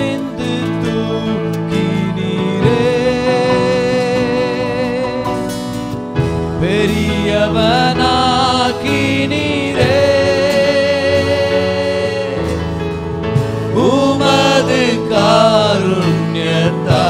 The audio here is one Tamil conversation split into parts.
துணிந்து தூக்கினீரே. பெரியவனாக்கினீரே. உமது காருண்யத்தா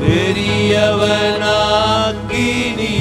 பெரியவனாக்கினீரே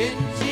in Jesus.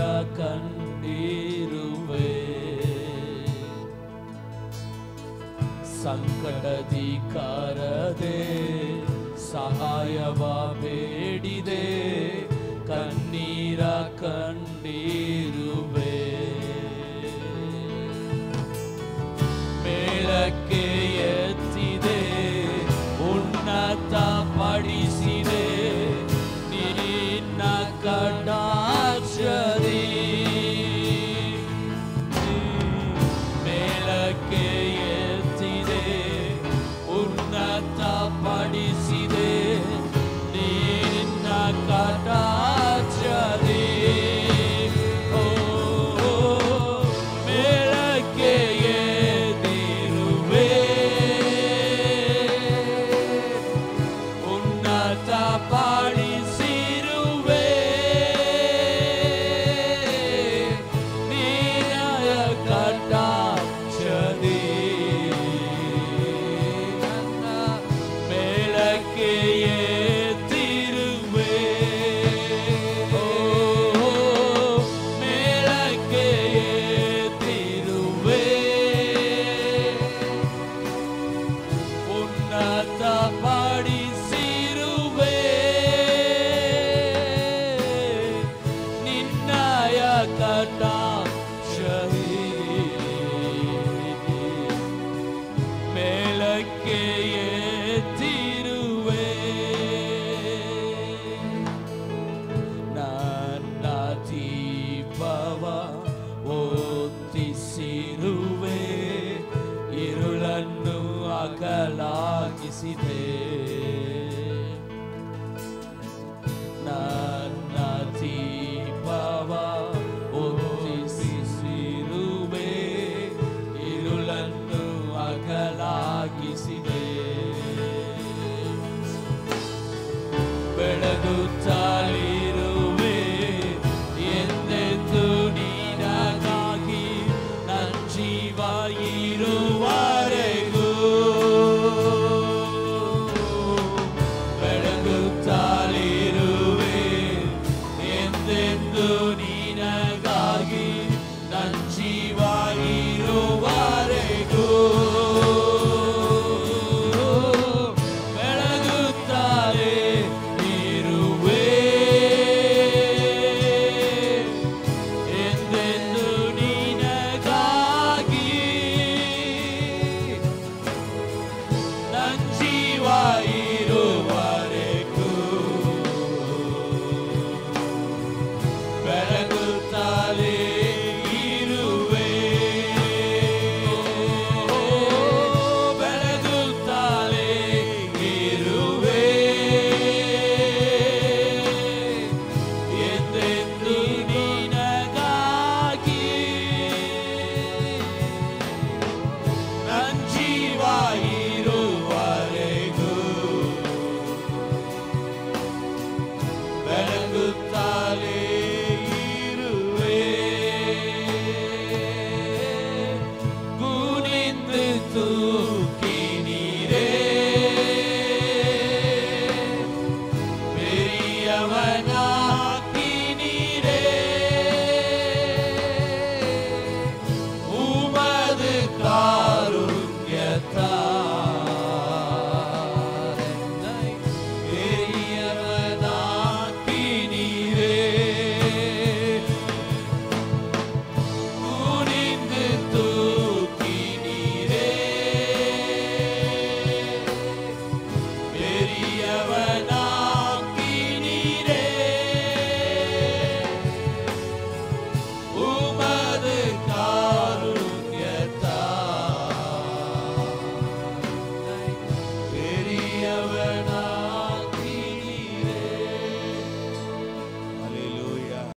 நீரா கண்டீருவே ಸಂಕಟದಿಕಾರದೆ ಸಹಾಯವ ಬೇಡಿದೆ ಕಣ್ಣೀರ ಕಂಡಿರುವೆ ಮೇಳಕ್ಕೆ ಎತ್ತಿದೆ ಉನ್ನತ ಪಡಿಸಿದ Yahweh.